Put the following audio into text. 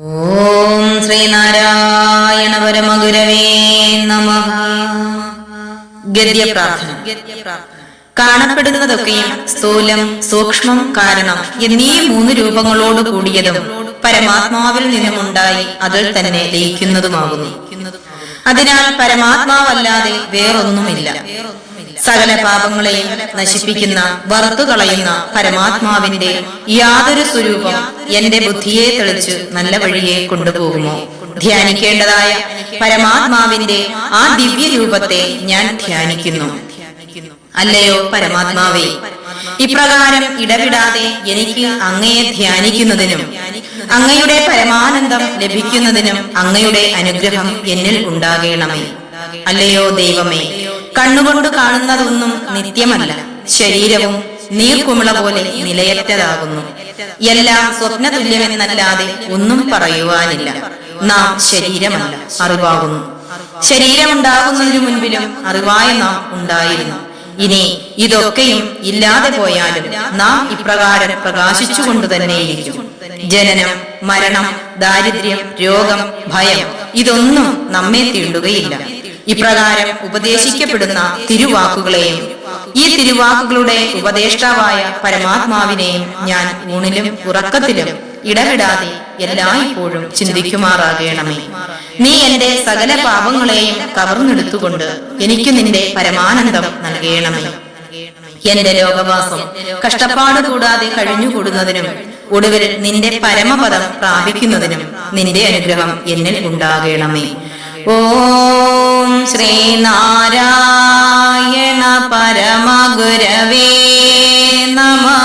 ഓം ശ്രീനാരായണ പരമഗുരവേ നമ. ഗദ്യപ്രാർത്ഥന. കാണപ്പെടുന്നതൊക്കെയും സ്ഥൂലം സൂക്ഷ്മം കാരണം എന്നീ മൂന്ന് രൂപങ്ങളോട് കൂടിയതും പരമാത്മാവിൽ നിന്നുമുണ്ടായി അതിൽ തന്നെ ലയിക്കുന്നതുമാകുന്നു. അതിനാൽ പരമാത്മാവല്ലാതെ വേറൊന്നുമില്ല. സകല പാപങ്ങളെയും നശിപ്പിക്കുന്ന വറുത്തു കളയുന്ന പരമാത്മാവിന്റെ യാതൊരു സ്വരൂപം എന്റെ ബുദ്ധിയെ തെളിച്ച് നല്ല വഴിയെ കൊണ്ടുപോകുമോ? ധ്യാനിക്കേണ്ടതായ പരമാത്മാവിന്റെ ആ ദിവ്യ രൂപത്തെ ഞാൻ ധ്യാനിക്കുന്നു. അല്ലയോ പരമാത്മാവേ ഇപ്രകാരം ഇടവിടാതെ എനിക്ക് അങ്ങയെ ധ്യാനിക്കുന്നതിനും അങ്ങയുടെ പരമാനന്ദം ലഭിക്കുന്നതിനും അങ്ങയുടെ അനുഗ്രഹം എന്നിൽ ഉണ്ടാകേണമേ. അല്ലയോ ദൈവമേ കണ്ണുകൊണ്ട് കാണുന്നതൊന്നും നിത്യമല്ല. ശരീരവും നീർക്കുമിള പോലെ നിലയറ്റതാകുന്നു. എല്ലാം സ്വപ്ന തുല്യമെന്നല്ലാതെ ഒന്നും പറയുവാനില്ല. നാം ശരീരമല്ല അറിവാകുന്നു. ശരീരമുണ്ടാകുന്നതിനു മുൻപിലും അറിവായ നാം ഉണ്ടായിരുന്നു. ഇനി ഇതൊക്കെയും ഇല്ലാതെ പോയാലും നാം ഇപ്രകാരം പ്രകാശിച്ചുകൊണ്ട് തന്നെയിരിക്കും. ജനനം മരണം ദാരിദ്ര്യം രോഗം ഭയം ഇതൊന്നും നമ്മെ തീണ്ടുകയില്ല. ഇപ്രകാരം ഉപദേശിക്കപ്പെടുന്ന തിരുവാക്കുകളെയും ഈ തിരുവാക്കുകളുടെ ഉപദേഷ്ടാവായ പരമാത്മാവിനെയും ഞാൻ ഊണിലും ഉറക്കത്തിലും ഇടവിടാതെ എല്ലായ്പ്പോഴും ചിന്തിക്കുമാറാകണമേ. നീ എന്റെ സകല പാപങ്ങളെയും കവർന്നെടുത്തുകൊണ്ട് എനിക്ക് നിന്റെ പരമാനന്ദം നൽകണമേ. എന്റെ രോഗവാസം കഷ്ടപ്പാട് കൂടാതെ കഴിഞ്ഞുകൂടുന്നതിനും ഒടുവിൽ നിന്റെ പരമപദം പ്രാപിക്കുന്നതിനും നിന്റെ അനുഗ്രഹം എന്നിൽ ഉണ്ടാകണമേ. ഓം ശ്രീനാരായണ പരമഗുരവേ നമഃ